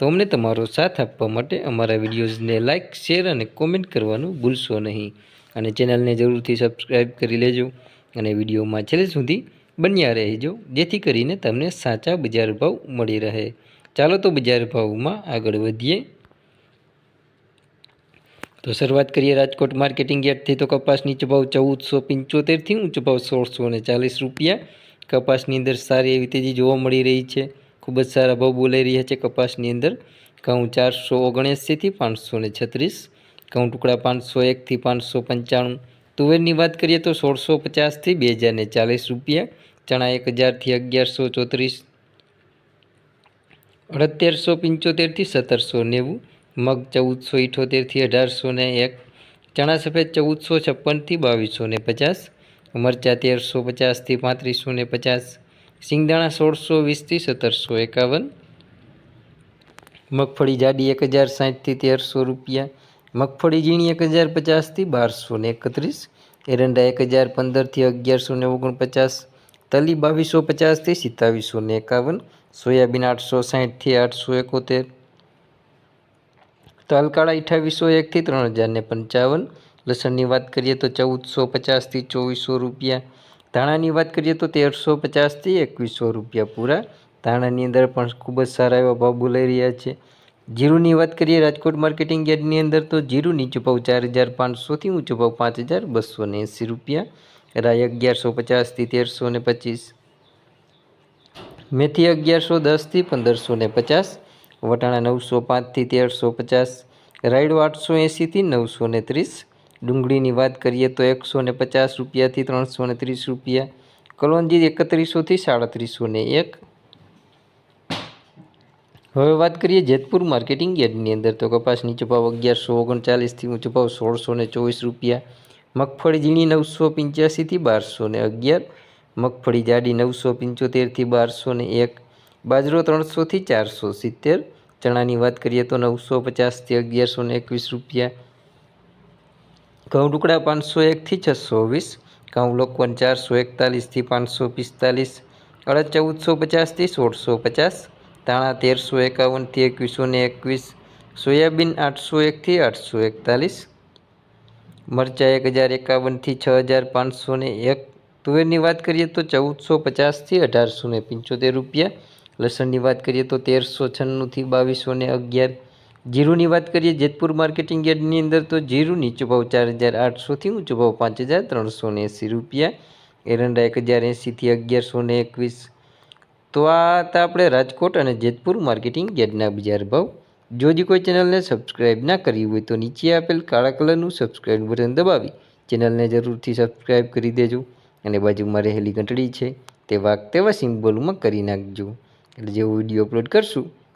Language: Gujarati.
તો અમને તમારો સાથ આપવા માટે અમારા વિડીયોઝને લાઇક શેર અને કોમેન્ટ કરવાનું ભૂલશો નહીં. અને ચેનલને જરૂરથી સબસ્ક્રાઈબ કરી લેજો અને વિડીયોમાં છેલ્લે સુધી બન્યા રહેજો, જેથી કરીને તમને સાચા બજાર ભાવ મળી રહે. ચાલો તો બજાર ભાવમાં આગળ વધીએ. તો શરૂઆત કરીએ રાજકોટ માર્કેટિંગ યાર્ડથી. તો કપાસ નીચો ભાવ ચૌદસો પંચોતેરથી ઊંચો ભાવ સોળસો ચાલીસ રૂપિયા. કપાસની અંદર સારી એવી તેજી જોવા મળી રહી છે. ખૂબ જ સારા ભાવ બોલાઈ રહ્યા છે કપાસની અંદર. ઘઉં ચારસો ઓગણએંસીથી પાંચસો ને છત્રીસ, ઘઉં ટુકડા પાંચસો એકથી પાંચસો પંચાણું. તુવેરની વાત કરીએ તો સોળસો પચાસથી બે હજાર ને ચાલીસ રૂપિયા, ચણા એક હજારથી અગિયારસો ચોત્રીસ અડતેરસો પંચોતેરથી સત્તરસો નેવું, મગ ચૌદસો ઇઠોતેરથી અઢારસો ને એક, ચણા સફેદ ચૌદસો છપ્પનથી બાવીસો ને પચાસ, મરચાં તેરસો પચાસથી પાંત્રીસો ને પચાસ સિંગદાણા સોળસો, વીસથી સત્તરસો એકાવન. મગફળી જાડી એક હજાર સાઠથી તેરસો રૂપિયા. મગફળી ઝીણી એક હજાર પચાસથી બારસો ને એકત્રીસ. એરંડા એક હજાર પંદરથી અગિયારસો ને ઓગણપચાસ. તલી બાવીસો પચાસથી સિત્તાવીસો ને એકાવન. સોયાબીન આઠસો સાઠથી આઠસો એકોતેર. તાલકાળા અઠાવીસો એકથી ત્રણ હજાર પંચાવન. લસણની વાત કરીએ તો ચૌદસો પચાસથી ચોવીસો રૂપિયા. ધાણાની વાત કરીએ તો તેરસો પચાસથી એકવીસો રૂપિયા પૂરા. ધાણાની અંદર પણ ખૂબ જ સારા એવા ભાવ બોલાઈ રહ્યા છે. જીરુની વાત કરીએ રાજકોટ માર્કેટિંગ યાર્ડની અંદર તો જીરું નીચો ભાવ ચાર હજાર પાંચસોથી ઊંચો ભાવ પાંચ હજાર બસો ને એંસી રૂપિયા. રાય અગિયારસો પચાસથી તેરસો ને પચીસ. મેથી અગિયારસો દસથી પંદરસો ને પચાસ. વટાણા નવસો પાંચથી તેરસો પચાસ. રાયડો આઠસો એંસીથી નવસો ને ત્રીસ. ડુંગળીની વાત કરીએ તો એકસો ને પચાસ રૂપિયાથી ત્રણસો ને ત્રીસ રૂપિયા કલોંજી એકત્રીસોથી સાડત્રીસો ને એક. હવે વાત કરીએ જેતપુર માર્કેટિંગ યાર્ડની અંદર તો કપાસ નીચો ભાવ અગિયારસો ઓગણચાલીસથી ઊંચો ભાવ સોળસો ને ચોવીસ રૂપિયા મગફળી ઝીણી નવસો પંચ્યાસીથી બારસો ને અગિયાર, મગફળી જાડી નવસો પંચોતેરથી બારસો ને એક, બાજરો ત્રણસોથી ચારસો સિત્તેર, ચણાની વાત કરીએ તો નવસો પચાસથી અગિયારસો ને એકવીસ રૂપિયા ઘઉં ટુકડા પાંચસો એકથી છસો વીસ, ઘઉં લોકવન ચારસો એકતાલીસથી પાંચસો પિસ્તાલીસ, અડદ ચૌદસો પચાસથી સોળસો પચાસ, ધાણા તેરસો એકાવનથી એકવીસો ને એકવીસ, સોયાબીન આઠસો એકથી આઠસો એકતાલીસ, મરચાં એક હજાર એકાવનથી છ હજાર પાંચસો ને એક. તુવેરની વાત કરીએ તો ચૌદસો પચાસથી અઢારસો ને પંચોતેર રૂપિયા. લસણની વાત કરીએ તો તેરસો છન્નુંથી બાવીસો ને અગિયાર. જીરુની વાત કરીએ, જેતપુર માર્કેટિંગ યાર્ડની અંદર તો જીરું નીચો ભાવ ચાર હજાર આઠસોથી ઊંચો ભાવ પાંચ હજાર ત્રણસો એંસી રૂપિયા, એરંડા એક હજાર એંસીથી અગિયારસો ને એકવીસ. તો આ હતા આપણે રાજકોટ અને જેતપુર માર્કેટિંગ યાર્ડના બજાર ભાવ. જો હજી કોઈ ચેનલને સબસ્ક્રાઈબ ના કરી હોય તો નીચે આપેલ કાળા કલરનું સબસ્ક્રાઈબ બટન દબાવી ચેનલને જરૂરથી સબસ્ક્રાઈબ કરી દેજો અને બાજુમાં રહેલી ઘંટડી છે તે વાગ તેવા સિમ્બોલમાં કરી નાખજો. એટલે જેવો વીડિયો અપલોડ કરશું